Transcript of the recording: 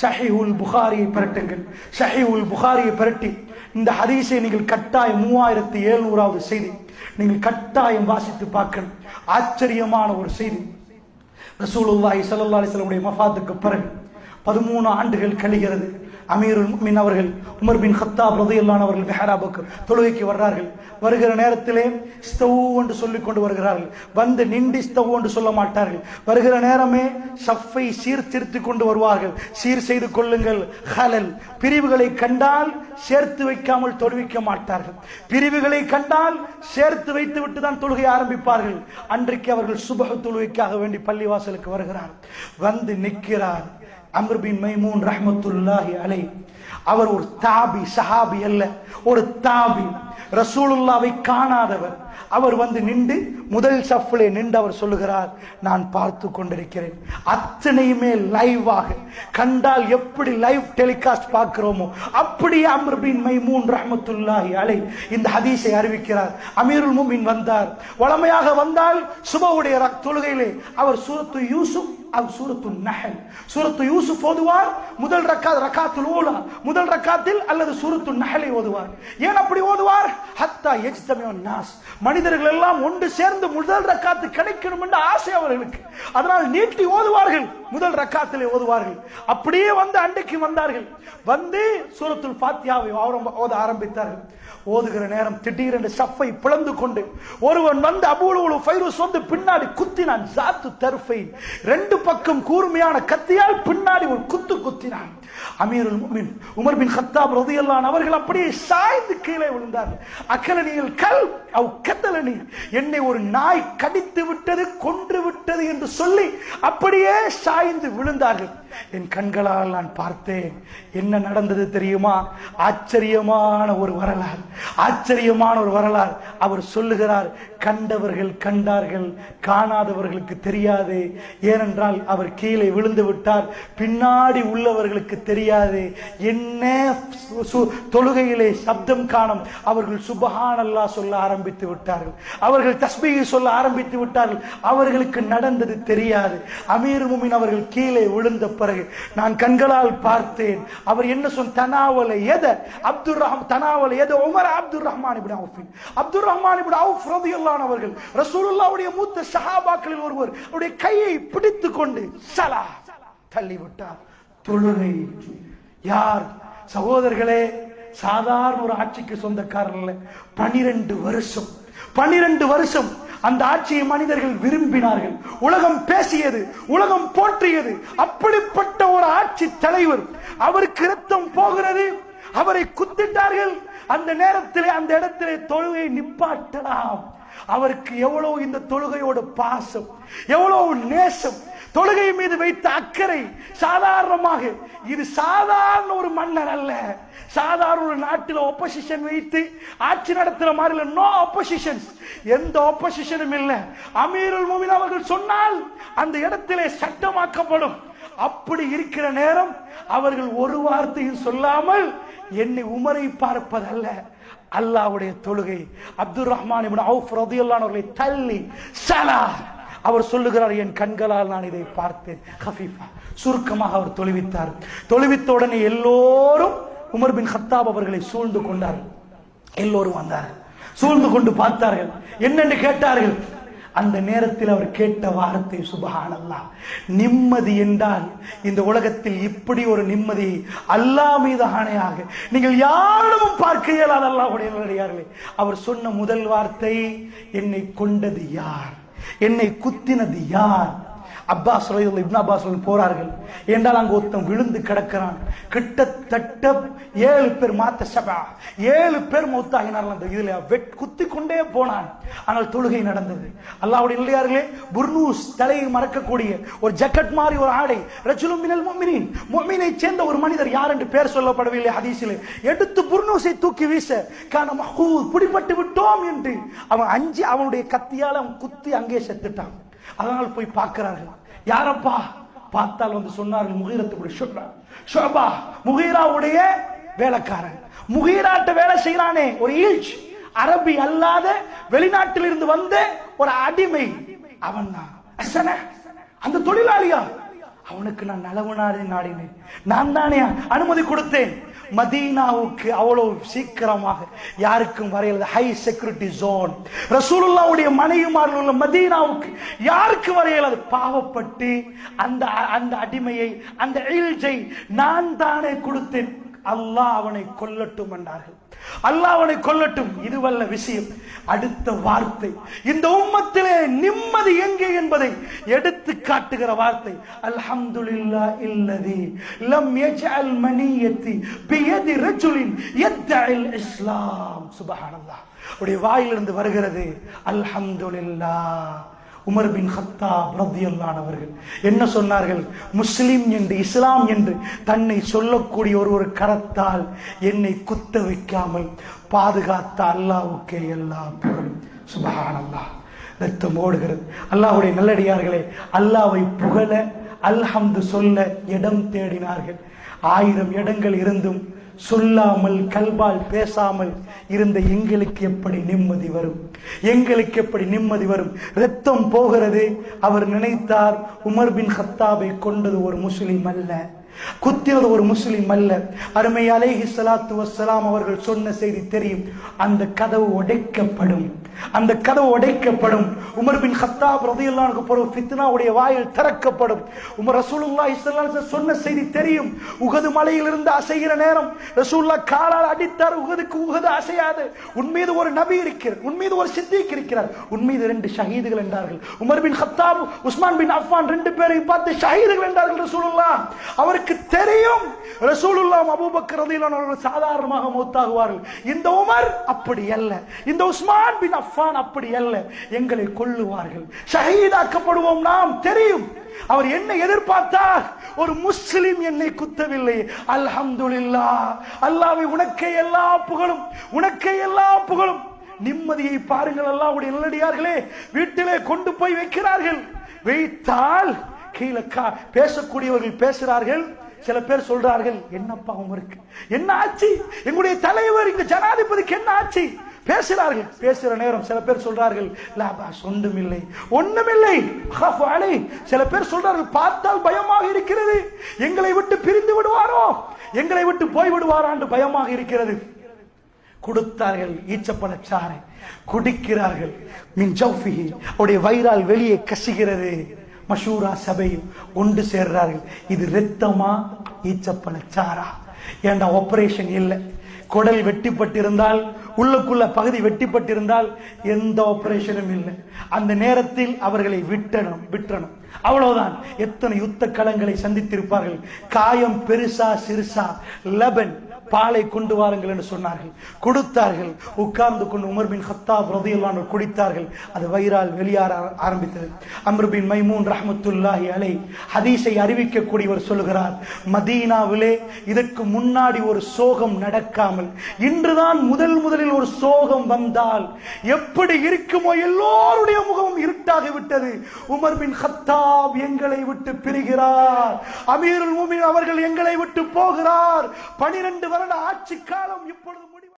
ஷஹீஹுல் புகாரியை பிரட்டுங்கள். உல் புகாரியை பிரட்டி இந்த ஹதீஸை நீங்கள் கட்டாயம் மூவாயிரத்தி எழுநூறாவது செய்தி நீங்கள் கட்டாயம் வாசித்து பார்க்கணும். ஆச்சரியமான ஒரு செய்தி. ரசூலுல்லாஹி சல்லா அலிஸ்லமுடைய மஃபாத்துக்கு பிறகு பதிமூணு ஆண்டுகள் கழிகிறது. அமீருல் மின் அவர்கள் உமர் பின் ஹத்தா ரதியல்லான் அவர்கள் மெஹராபுக்கு தொழுகைக்கு வர்றார்கள். வருகிற நேரத்திலே ஸ்தவ் என்று சொல்லிக் கொண்டு வருகிறார்கள். வந்து நின்று ஸ்தவ் என்று சொல்ல மாட்டார்கள். வருகிற நேரமே சஃப்பை சீர்திருத்தி கொண்டு வருவார்கள். சீர் செய்து கொள்ளுங்கள். ஹலல். பிரிவுகளை கண்டால் சேர்த்து வைக்காமல் தொழுவிக்க மாட்டார்கள். பிரிவுகளை கண்டால் சேர்த்து வைத்து விட்டு தான் தொழுகை ஆரம்பிப்பார்கள். அன்றைக்கு அவர்கள் சுபக தொழுகைக்காக வேண்டி பள்ளிவாசலுக்கு வருகிறார். வந்து நிற்கிறார். அம்ர் பின் மைமூன் ரஹமத்துல்லாஹி அலை. அவர் ஒரு தாபி சஹாபி அல்ல ஒரு தாபி. ரசூலுல்லாவை காணாதவர். அவர் வந்து நின்று முதல் சஃப்லே நின்று அவர் சொல்லுகிறார் நான் பார்த்து கொண்டிருக்கிறேன். அத்தனையுமே லைவாக. கண்டால் எப்படி லைவ் டெலிகாஸ்ட் பார்க்கிறோமோ அப்படி அமர்பின் மைமூன் ரஹமத்துல்லாஹி அலை இந்த ஹதீஸை அறிவிக்கிறார். அமீருல் முமின் வந்தார். வளமையாக வந்தால் சுபவுடைய தொழுகையிலே அவர் சூரத்து யூசுப் அது சூரத்து நஹல் சூரத்து யூசுப் ஓதுவார் முதல் ரக்காத் ரக்காத்துல் ஊலா. முதல் ரக்காத்தில் அல்லது சூரத்து நஹலை ஓதுவார். ஏன் அப்படி ஓதுவார்? ஹத்தா யஜ்தமியோன் நாஸ் மனிதர்கள் எல்லாம் ஒன்று சேர்ந்து முதல் ரக்காத்து கிடைக்கணும் என்ற ஆசை அவர்களுக்கு. அதனால் நீட்டி ஓதுவார்கள் முதல் ரக்காத்திலே ஓதுவார்கள். அப்படியே வந்து அண்டைக்கு வந்தார்கள். வந்து சூரத்துல் ஃபாத்தியாவை ஓத ஆரம்பித்தார்கள். ஓதுகிற நேரம் திடீரென்று சஃப்பை பிளந்து கொண்டு ஒருவன் வந்து அபூலு ஃபைரூஸ் வந்து பின்னாடி குத்தினான். ஜாத்து தர்ஃபை ரெண்டு பக்கம் கூர்மையான கத்தியால் பின்னாடி ஒரு குத்து குத்தினான். அமீருல் முமின் உமர் பின் கத்தாப் ரதியல்லான் அவர்கள் அப்படியே சாய்ந்து கீழே விழுந்தார்கள். அக்கலனியில் கல் அவ் கத்தலனி என்னை ஒரு நாய் கடித்து விட்டது கொன்று விட்டது என்று சொல்லி அப்படியே சாய்ந்து விழுந்தார்கள். என் கண்களால் நான் பார்த்தேன். என்ன நடந்தது தெரியுமா? ஆச்சரியமான ஒரு வரலாறு. ஆச்சரியமான ஒரு வரலாறு. அவர் சொல்லுகிறார் கண்டவர்கள் கண்டார்கள் காணாதவர்களுக்கு தெரியாது. ஏனென்றால் அவர் கீழே விழுந்து விட்டார். பின்னாடி உள்ளவர்களுக்கு தெரியாது. என்ன சு- தொழுகையிலே சப்தம் காணும். அவர்கள் சுபஹானல்லா சொல்ல ஆரம்பி ஆரம்பித்து விட்டார்கள். அவர்கள் தஸ்பீகை சொல்ல ஆரம்பித்து விட்டார்கள். அவர்களுக்கு நடந்தது தெரியாது. அமீர் முமின் அவர்கள் கீழே விழுந்த பிறகு நான் கண்களால் பார்த்தேன். அவர் என்ன சொன்ன தனாவல எத? அப்துல் ரஹம் தனாவல எத? உமர் அப்துல் ரஹ்மான் இப்னு அவுஃபின் அப்துல் ரஹ்மான் இப்னு அவுஃப் ரலியல்லாஹு அவர்கள் ரசூலுல்லாவுடைய மூத்த சஹாபாக்களில் ஒருவர் அவருடைய கையை பிடித்து கொண்டு சலா தள்ளி விட்டார் தொழுகை யார்? சகோதரர்களே சாதாரண ஒரு ஆட்சிக்கு சொந்தக்காரர் பனிரெண்டு வருஷம் பனிரெண்டு வருஷம் அந்த ஆட்சியை மனிதர்கள் விரும்பினார்கள். உலகம் பேசியது உலகம் போற்றியது. அப்படிப்பட்ட ஒரு ஆட்சி தலைவர் அவருக்கு ரத்தம் போகிறது. அவரை குத்திட்டார்கள். அந்த நேரத்திலே அந்த இடத்திலே தொழுகை நிப்பாட்டலாம். அவருக்கு எவ்வளவு இந்த தொழுகையோட பாசம் எவ்வளவு நேசம் தொழுகை மீது வைத்த அக்கறை சாதாரணமாக. இது சாதாரண ஒரு மன்னர் அல்ல. சாதாரண ஒரு நாட்டில் ஒப்போசிஷன் வைத்து ஆட்சி நடத்துற மாதிரி நோ ஒப்போசிஷன் எந்த ஒப்போசிஷனும் இல்லை. அமீருல் முமின் அவர்கள் சொன்னால் அந்த இடத்திலே சட்டமாக்கப்படும். அப்படி இருக்கிற நேரம் அவர்கள் ஒரு வார்த்தையும் சொல்லாமல் என்னை உமரை பார்ப்பதல்ல. அல்லாவுடைய தொழுகை. அப்துல் ரஹ்மான் இப்னு அவுஃப் அவர்களை தள்ளி. சலா. அவர் சொல்லுகிறார் என் கண்களால் நான் இதை பார்த்தேன். ஹஃபீஃபா சுருக்கமாக அவர் தொழுவித்தார். தொழுவித்த உடனே எல்லோரும் உமர் பின் ஹத்தாப் அவர்களை சூழ்ந்து கொண்டார். எல்லோரும் வந்தார். சூழ்ந்து கொண்டு பார்த்தார்கள். என்னென்று கேட்டார்கள்? அந்த நேரத்தில் அவர் கேட்ட வார்த்தை சுபஹானல்லா நிம்மதி என்றால் இந்த உலகத்தில் இப்படி ஒரு நிம்மதி அல்லாஹ் மீது ஆணையாக நீங்கள் யாரிடமும் பார்க்க இயலாத. அல்லாஹுடைய அவர் சொன்ன முதல் வார்த்தை என்னை கொண்டது யார்? என்னை குத்தினது யார்? அப்பாஸ் ரயில் இப்னா அப்பாஸ் போறார்கள். என்றால் அங்கு ஒருத்தன் விழுந்து கிடக்கிறான். கிட்டத்தட்ட ஏழு பேர் மாத்த சபா ஏழு பேர் மௌத்தாகினார்கள் அந்த இதுல. வெட் குத்தி கொண்டே போனான். ஆனால் தொழுகை நடந்தது. அல்லாவுடைய இல்லையார்களே புர்னூஸ் தலையை மறக்கக்கூடிய ஒரு ஜக்கட் மாதிரி ஒரு ஆடை ரஜுலும் மினல் மொமினின் முஃமினை சேர்ந்த ஒரு மனிதர் யார் என்று பேர் சொல்லப்படவில்லை ஹதீஸிலே. எடுத்து புர்னூஸை தூக்கி வீச கான மஹூத் பிடிபட்டு விட்டோம் என்று அவன் அஞ்சு அவனுடைய கத்தியால் அவன் குத்தி அங்கே செத்துட்டான். அதனால் போய் பார்க்கிறார்கள். யாரப்பா? பார்த்தால் வந்து சொன்னார்கள் கூட ஷுபா ஷோபா முகீராவுடைய வேலைக்காரன். முகீராட்ட வேலை செய்யறானே ஒரு ஈழ்ச் அரபி அல்லாத வெளிநாட்டில் இருந்து வந்த ஒரு அடிமை. அவன் தான். அந்த தொழிலாளியா? அவனுக்கு நான் நலவனாடி நாடினேன். நான் தானே அனுமதி கொடுத்தேன். மதீனாவுக்கு அவ்வளவு சீக்கிரமாக யாருக்கும் வரையல. ஹை செக்யூரிட்டி ஜோன் ரசூலுல்லாவுடைய மனைவிமார்கள் உள்ள மதீனாவுக்கு யாருக்கு வரையலாது? பாவப்பட்டு அந்த அந்த அடிமையை அந்த இல்ஜை நான் தானே கொடுத்தேன். அல்லாஹ் அவனை கொல்லட்டும் என்றார்கள் அல்லாஹ் அவனை கொல்லட்டும். இதுவல்ல விஷயம். அடுத்த வார்த்தை. இந்த உம்மத்திலே நிம்மதி எங்கே என்பதை எடுத்து காட்டுகிற வார்த்தை. அல்ஹம்துலில்லா இல்லதி லம் யஜ்அல் மனியத்தி பியதி ரஜுலின் யத்தஇல் இஸ்லாம். சுபஹானல்லாஹ். உடைய வாயிலிருந்து வருகிறது. அல்ஹம்துலில்லாஹ். உமர் பின் ஹத்தா ரத்தியல்லான் அவர்கள் என்ன சொன்னார்கள்? முஸ்லிம் என்று இஸ்லாம் என்று தன்னை சொல்லக்கூடிய ஒரு ஒரு கரத்தால் என்னை குத்த வைக்காமல் பாதுகாத்த அல்லாவுக்கே எல்லா புகழும் சுபஹான் அல்லாஹ் ரத்தம் ஓடுகிறது. அல்லாஹ்வுடைய நல்லடியார்களே அல்லாவை புகழ அல்ஹம்து சொல்ல இடம் தேடினார்கள். ஆயிரம் இடங்கள் இருந்தும் சொல்லாமல் கல்பால் பேசாமல் இருந்த எங்களுக்கு எப்படி நிம்மதி வரும்? எங்களுக்கு எப்படி நிம்மதி வரும்? ரத்தம் போகிறது. அவர் நினைத்தார் உமர் பின் ஹத்தாபை கொண்டது ஒரு முஸ்லீம் அல்ல. குத்தினது ஒரு முஸ்லிம் அல்ல. அருமை அலேஹி சலாத்து வசலாம் அவர்கள் சொன்ன செய்தி தெரியும். அந்த கதவு உடைக்கப்படும். அந்த கதவு உடைக்கப்படும். உமர் பின் ஹத்தாப் ரதியல்லாஹு பிறகு ஃபித்னாவுடைய வாயில் திறக்கப்படும். உமர் ரசூலுல்லா இஸ்லாம் சொன்ன செய்தி தெரியும். உகது மலையிலிருந்து அசைகிற நேரம் ரசூல்லா காலால் அடித்தார். உகதுக்கு உகது அசையாது. உன் மீது ஒரு நபி இருக்கிறார். உன் மீது ஒரு சித்திக் இருக்கிறார். உன் மீது ரெண்டு ஷஹீதுகள் என்றார்கள். Umar bin Khattab Uthman bin Affan ரெண்டு பேரையும் பார்த்து ஷஹீதுகள் என்றார்கள் ரசூலுல்லா அவருக்கு தெரியும். ரசூலுல்லாம் அபூபக்கர் ரலியல்லாஹு சாதாரணமாக மூத்தாகுவார்கள். இந்த உமர் அப்படி அல்ல. இந்த உஸ்மான் பின் அஃபான் அப்படி அல்ல. எங்களை கொல்லுவார்கள். ஷஹீதாக்கப்படுவோம் நாம் தெரியும். அவர் என்ன எதிர்பார்த்தார். ஒரு முஸ்லிம் என்னை குத்தவில்லை. அல்ஹம்துலில்லா அல்லாவை உனக்கே எல்லா புகழும். உனக்கே எல்லா புகழும். நிம்மதியை பாருங்கள். அல்லாவுடைய நல்லடியார்களே வீட்டிலே கொண்டு போய் வைக்கிறார்கள். வைத்தால் கீழே பேசக்கூடியவர்கள் பேசுறார்கள் சில பேர் சொல்றார்கள் என்னப்பா இருக்கு என்ன ஆச்சு? எங்களுடைய தலைவர் இங்க ஜனாதிபதிக்கு என்ன ஆச்சு? பேசுறார்கள். பேசுற நேரம் சில பேர் சொல்றார்கள் லாபாஸ் ஒன்றுமில்லை ஒண்ணுமில்லை சில பேர் சொல்றார்கள் பார்த்தால் பயமாக இருக்கிறது. எங்களை விட்டு பிரிந்து விடுவாரோ? எங்களை விட்டு போய் விடுவாரான்னு பயமாக இருக்கிறது. கொடுத்தார்கள் ஈச்சப்பழச்சாரை குடிக்கிறார்கள். மின் அவருடைய வயிறால் வெளியே கசிகிறது. மஷூரா சபையில் ஒன்று சேர்றார்கள். இது ரத்தமா ஈச்சப்பழச்சாரா ஏண்டா ஆபரேஷன் இல்லை? குடல் வெட்டிப்பட்டிருந்தால் உள்ளுக்குள்ள பகுதி வெட்டிப்பட்டிருந்தால் எந்த ஆபரேஷனும் இல்லை. அந்த நேரத்தில் அவர்களை விட்டணும் விட்டணும். அவ்வளவுதான். எத்தனை யுத்த களங்களை சந்தித்திருப்பார்கள். காயம் பெருசா சிறுசா. லெபன் பாலை கொண்டு வாருங்கள் என்று சொன்னார்கள். கொடுத்தார்கள். உட்கார்ந்து கொண்டு உமர் பின் ஹத்தாப் ரதியல்லான் குடித்தார்கள். அது வயிறால் வெளியார ஆரம்பித்தது. அம்ரு பின் மைமூன் ரஹமத்துல்லாஹி அலை ஹதீஸை அறிவிக்கக்கூடியவர் சொல்கிறார் மதீனாவிலே இதற்கு முன்னாடி ஒரு சோகம் நடக்காமல் இன்றுதான் முதல் முதலில் ஒரு சோகம் வந்தால் எப்படி இருக்குமோ எல்லோருடைய முகமும் இருட்டாகி விட்டது. உமர் பின் ஹத்தாப் எங்களை விட்டு பிரிகிறார். அமீருல் அவர்கள் எங்களை விட்டு போகிறார். பனிரெண்டு வருட ஆட்சி காலம் இப்பொழுது